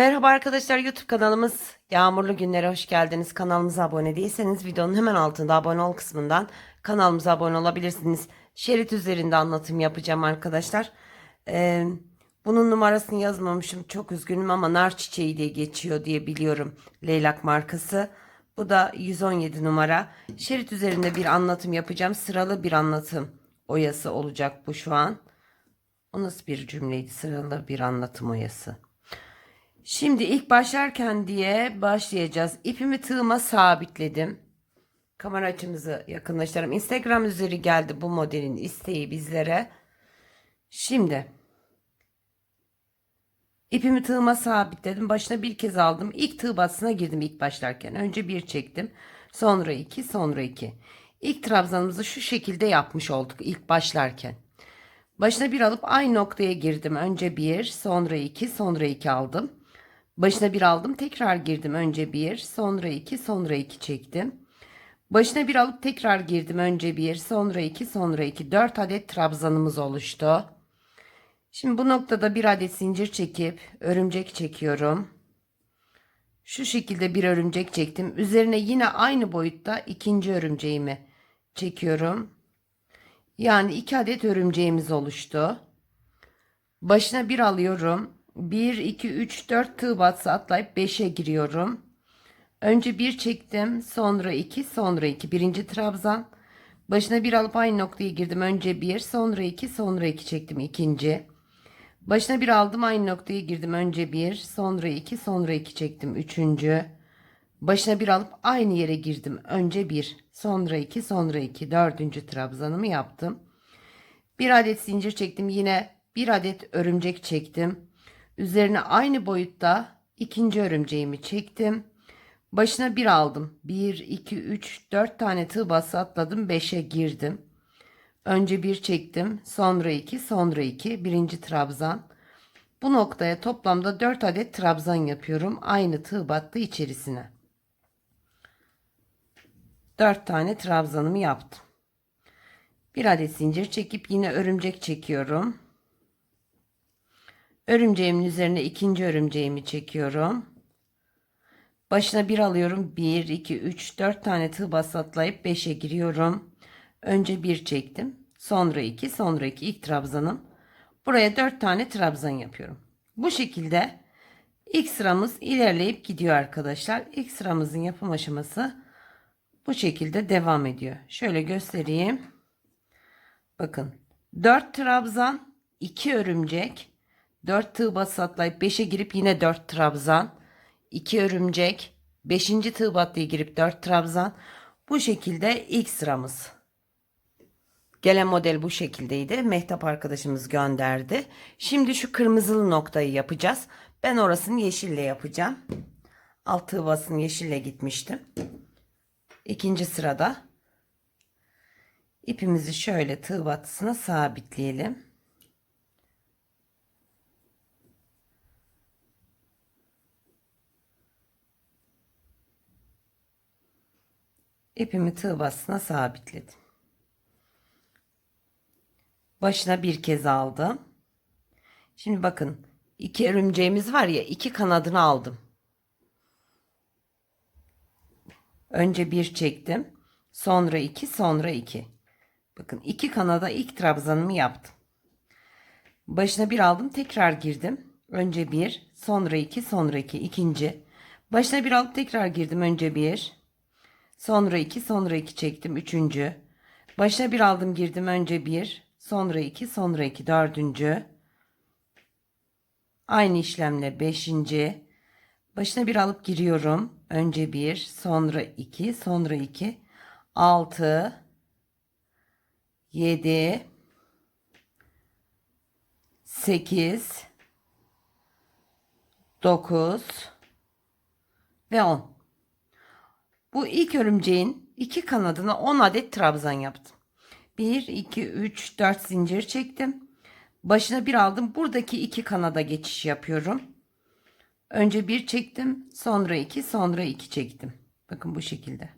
Merhaba arkadaşlar YouTube kanalımız Yağmurlu Günlere hoş geldiniz. Kanalımıza abone değilseniz videonun hemen altında abone ol kısmından kanalımıza abone olabilirsiniz. Şerit üzerinde anlatım yapacağım arkadaşlar. Ee, bunun numarasını yazmamışım çok üzgünüm ama nar çiçeği diye geçiyor diye biliyorum leylak markası. Bu da 117 numara. Şerit üzerinde bir anlatım yapacağım. Sıralı bir anlatım oyası olacak bu şu an. O nasıl bir cümleydi? Sıralı bir anlatım oyası. Şimdi ilk başlarken diye başlayacağız. İpimi tığıma sabitledim. Kamera açımızı yakınlaştıralım. Instagram üzeri geldi bu modelin isteği bizlere. Şimdi ipimi tığıma sabitledim. Başına bir kez aldım. İlk tığ batısına girdim ilk başlarken. Önce bir çektim. Sonra iki, sonra iki. İlk trabzanımızı şu şekilde yapmış olduk ilk başlarken. Başına bir alıp aynı noktaya girdim. Önce bir, sonra iki, sonra iki aldım. Başına bir aldım, tekrar girdim. Önce bir, sonra iki, sonra iki çektim. Başına bir alıp tekrar girdim. Önce bir, sonra iki, sonra iki. Dört adet trabzanımız oluştu. Şimdi bu noktada bir adet zincir çekip örümcek çekiyorum. Şu şekilde bir örümcek çektim. Üzerine yine aynı boyutta ikinci örümceğimi çekiyorum. Yani iki adet örümceğimiz oluştu. Başına bir alıyorum. 1, 2, 3, 4 tığ batsı atlayıp 5'e giriyorum. Önce bir çektim. Sonra 2, sonra 2. Birinci trabzan. Başına bir alıp aynı noktaya girdim. Önce 1, sonra 2, sonra 2 çektim. ikinci. Başına bir aldım aynı noktaya girdim. Önce 1, sonra 2, sonra 2 çektim. Üçüncü. Başına bir alıp aynı yere girdim. Önce 1, sonra 2, sonra 2. Dördüncü trabzanımı yaptım. Bir adet zincir çektim. Yine bir adet örümcek çektim. Üzerine aynı boyutta ikinci örümceğimi çektim. Başına bir aldım. 1, 2, 3, 4 tane tığ bası atladım. 5'e girdim. Önce bir çektim. Sonra 2, sonra 2. Birinci trabzan. Bu noktaya toplamda 4 adet trabzan yapıyorum. Aynı tığ battı içerisine. 4 tane trabzanımı yaptım. Bir adet zincir çekip yine örümcek çekiyorum. Örümceğimin üzerine ikinci örümceğimi çekiyorum. Başına bir alıyorum. 1, 2, 3, 4 tane tığ bası atlayıp 5'e giriyorum. Önce bir çektim. Sonra 2, sonra 2 ilk trabzanım. Buraya 4 tane trabzan yapıyorum. Bu şekilde ilk sıramız ilerleyip gidiyor arkadaşlar. İlk sıramızın yapım aşaması bu şekilde devam ediyor. Şöyle göstereyim. Bakın 4 trabzan, 2 örümcek, 4 tığ bası atlayıp 5'e girip yine 4 trabzan, 2 örümcek, 5. tığ battıya girip 4 trabzan. Bu şekilde ilk sıramız. Gelen model bu şekildeydi. Mehtap arkadaşımız gönderdi. Şimdi şu kırmızılı noktayı yapacağız. Ben orasını yeşille yapacağım. Alt tığ basını yeşille gitmiştim. İkinci sırada ipimizi şöyle tığ battısına sabitleyelim. İpimi tığ battısına sabitledim. Başına bir kez aldım. Şimdi bakın iki örümceğimiz var ya iki kanadını aldım. Önce bir çektim. Sonra iki sonra iki. Bakın iki kanada ilk trabzanımı yaptım. Başına bir aldım tekrar girdim. Önce bir sonra iki sonra iki ikinci. Başına bir alıp tekrar girdim. Önce bir sonra iki sonra iki çektim. Üçüncü. Başına bir aldım girdim. Önce bir sonra iki sonra iki dördüncü. Aynı işlemle beşinci. Başına bir alıp giriyorum. Önce bir, sonra iki, sonra iki, altı, yedi, sekiz, dokuz ve on. Bu ilk örümceğin iki kanadına 10 adet trabzan yaptım. 1, 2, 3, 4 zincir çektim. Başına bir aldım. Buradaki iki kanada geçiş yapıyorum. Önce bir çektim. Sonra iki. Sonra iki çektim. Bakın bu şekilde.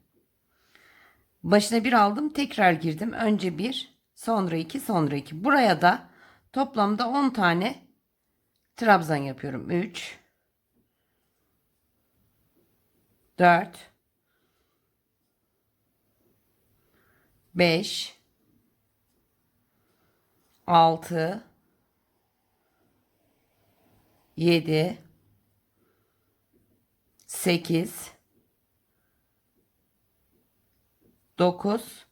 Başına bir aldım. Tekrar girdim. Önce bir. Sonra iki. Sonra iki. Buraya da toplamda 10 tane trabzan yapıyorum. 3 4 5 6 7 8 9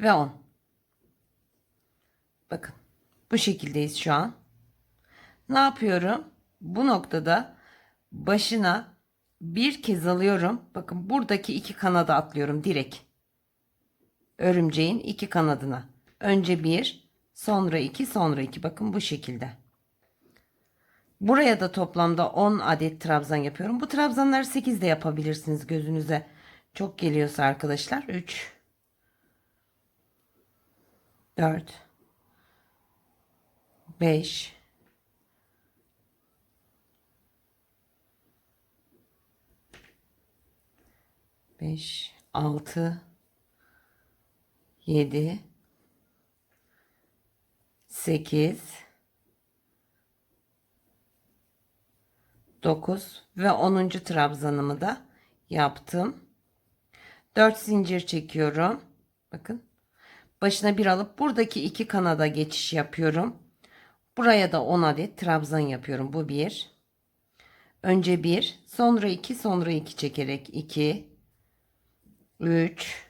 ve 10 bakın bu şekildeyiz şu an. Ne yapıyorum? Bu noktada başına bir kez alıyorum. Bakın buradaki iki kanada atlıyorum direkt örümceğin iki kanadına önce bir sonra iki sonra iki bakın bu şekilde Buraya da toplamda 10 adet trabzan yapıyorum. Bu trabzanları 8 de yapabilirsiniz gözünüze. Çok geliyorsa arkadaşlar. 3 4 5 5 6 7 8 9 ve 10. trabzanımı da yaptım. 4 zincir çekiyorum. Bakın. Başına bir alıp buradaki iki kanada geçiş yapıyorum. Buraya da 10 adet trabzan yapıyorum. Bu bir. Önce bir, sonra iki, sonra iki çekerek 2 3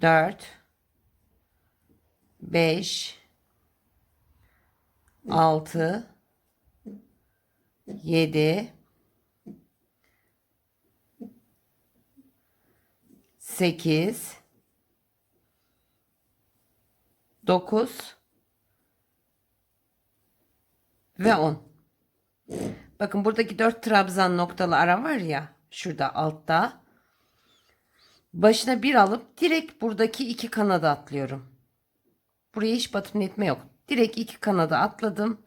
4 5 6 7 8 9 ve 10. Bakın buradaki 4 trabzan noktalı ara var ya şurada altta. Başına bir alıp direkt buradaki iki kanada atlıyorum. Buraya hiç batım etme yok. Direkt iki kanada atladım.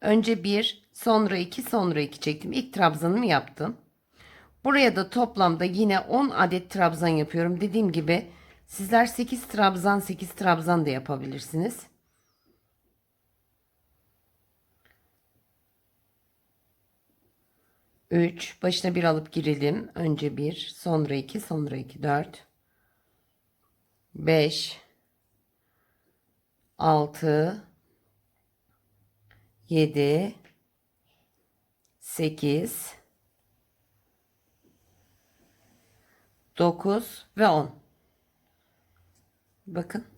Önce bir, sonra iki, sonra iki çektim. İlk trabzanımı yaptım. Buraya da toplamda yine 10 adet trabzan yapıyorum. Dediğim gibi sizler 8 trabzan 8 trabzan da yapabilirsiniz. Üç başına bir alıp girelim. Önce bir, sonra iki, sonra iki, dört, beş, altı, yedi, sekiz. 9 ve 10. Bakın.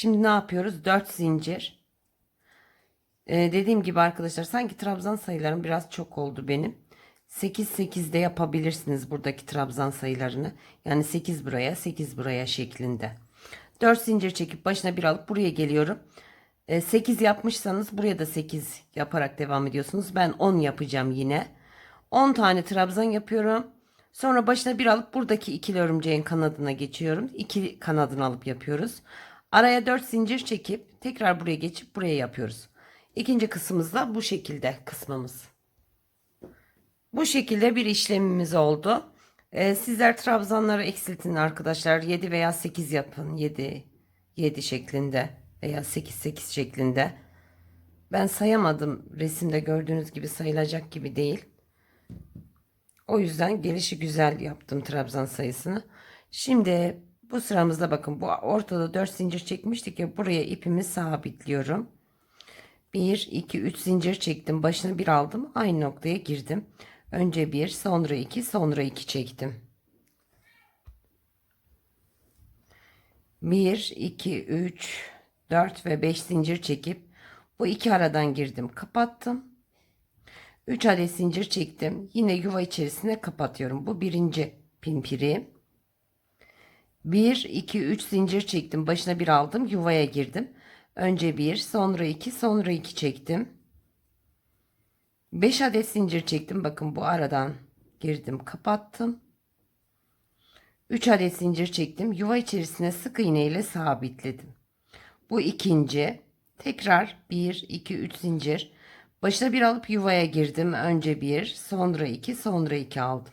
Şimdi ne yapıyoruz? 4 zincir. Ee, dediğim gibi arkadaşlar sanki trabzan sayılarım biraz çok oldu benim. 8 8 de yapabilirsiniz buradaki trabzan sayılarını. Yani 8 buraya 8 buraya şeklinde. 4 zincir çekip başına bir alıp buraya geliyorum. 8 yapmışsanız buraya da 8 yaparak devam ediyorsunuz. Ben 10 yapacağım yine. 10 tane trabzan yapıyorum. Sonra başına bir alıp buradaki ikili örümceğin kanadına geçiyorum. İki kanadını alıp yapıyoruz. Araya 4 zincir çekip tekrar buraya geçip buraya yapıyoruz. İkinci kısmımız da bu şekilde kısmımız. Bu şekilde bir işlemimiz oldu. Ee, sizler trabzanları eksiltin arkadaşlar. 7 veya 8 yapın. 7 7 şeklinde veya 8 8 şeklinde. Ben sayamadım. Resimde gördüğünüz gibi sayılacak gibi değil. O yüzden gelişi güzel yaptım trabzan sayısını. Şimdi bu sıramızda bakın bu ortada 4 zincir çekmiştik ya buraya ipimi sabitliyorum. 1 2 3 zincir çektim. Başına bir aldım. Aynı noktaya girdim. Önce 1, sonra 2, sonra 2 çektim. 1 2 3 4 ve 5 zincir çekip bu iki aradan girdim, kapattım. 3 adet zincir çektim. Yine yuva içerisine kapatıyorum. Bu birinci pimpiri. 1 2 3 zincir çektim. Başına bir aldım, yuvaya girdim. Önce 1, sonra 2, sonra 2 çektim. 5 adet zincir çektim. Bakın bu aradan girdim, kapattım. 3 adet zincir çektim. Yuva içerisine sık iğne ile sabitledim. Bu ikinci. Tekrar 1, 2, 3 zincir. Başına bir alıp yuvaya girdim. Önce 1, sonra 2, sonra 2 aldım.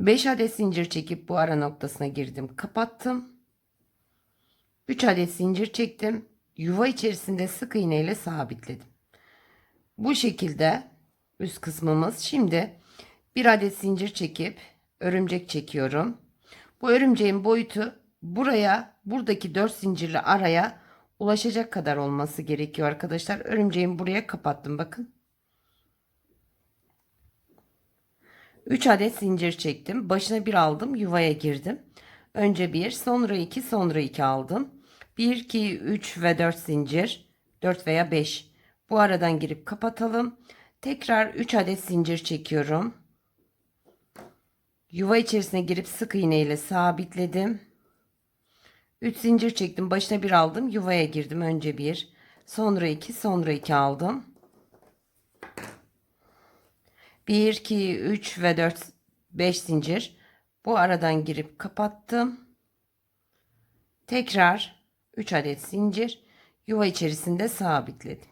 5 adet zincir çekip bu ara noktasına girdim. Kapattım. 3 adet zincir çektim. Yuva içerisinde sık iğne ile sabitledim. Bu şekilde üst kısmımız. Şimdi bir adet zincir çekip örümcek çekiyorum. Bu örümceğin boyutu buraya buradaki 4 zincirli araya ulaşacak kadar olması gerekiyor arkadaşlar. Örümceğimi buraya kapattım bakın. 3 adet zincir çektim. Başına bir aldım. Yuvaya girdim. Önce 1, sonra 2, sonra 2 aldım. 1, 2, 3 ve 4 zincir. 4 veya 5. Bu aradan girip kapatalım. Tekrar 3 adet zincir çekiyorum. Yuva içerisine girip sık iğne ile sabitledim. 3 zincir çektim. Başına bir aldım. Yuvaya girdim. Önce 1, sonra 2, sonra 2 aldım. 1, 2, 3 ve 4, 5 zincir. Bu aradan girip kapattım. Tekrar 3 adet zincir yuva içerisinde sabitledim.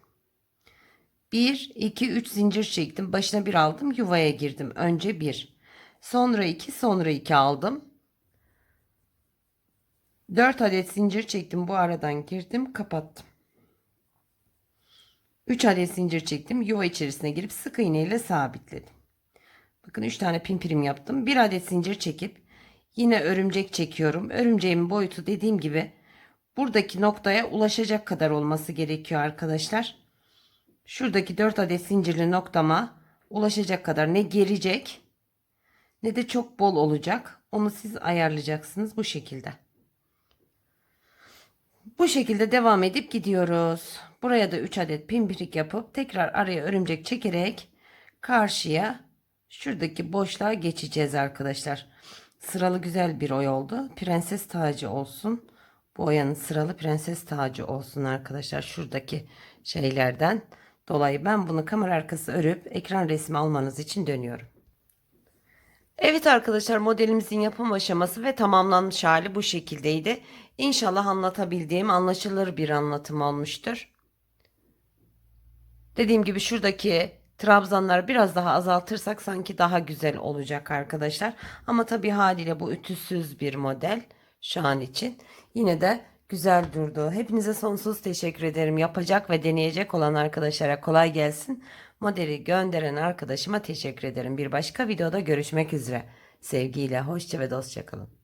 1, 2, 3 zincir çektim. Başına bir aldım. Yuvaya girdim. Önce 1. Sonra 2, sonra 2 aldım. 4 adet zincir çektim. Bu aradan girdim. Kapattım. 3 adet zincir çektim. Yuva içerisine girip sık iğne ile sabitledim. Bakın 3 tane pimpirim yaptım. 1 adet zincir çekip yine örümcek çekiyorum. Örümceğimin boyutu dediğim gibi buradaki noktaya ulaşacak kadar olması gerekiyor arkadaşlar. Şuradaki 4 adet zincirli noktama ulaşacak kadar ne gelecek ne de çok bol olacak. Onu siz ayarlayacaksınız bu şekilde. Bu şekilde devam edip gidiyoruz. Buraya da 3 adet pimpirik yapıp tekrar araya örümcek çekerek karşıya şuradaki boşluğa geçeceğiz arkadaşlar. Sıralı güzel bir oy oldu. Prenses tacı olsun. Bu oyanın sıralı prenses tacı olsun arkadaşlar. Şuradaki şeylerden dolayı ben bunu kamera arkası örüp ekran resmi almanız için dönüyorum. Evet arkadaşlar modelimizin yapım aşaması ve tamamlanmış hali bu şekildeydi. İnşallah anlatabildiğim anlaşılır bir anlatım olmuştur. Dediğim gibi şuradaki trabzanları biraz daha azaltırsak sanki daha güzel olacak arkadaşlar. Ama tabii haliyle bu ütüsüz bir model şu an için. Yine de güzel durdu. Hepinize sonsuz teşekkür ederim. Yapacak ve deneyecek olan arkadaşlara kolay gelsin. Modeli gönderen arkadaşıma teşekkür ederim. Bir başka videoda görüşmek üzere. Sevgiyle, hoşça ve dostça kalın.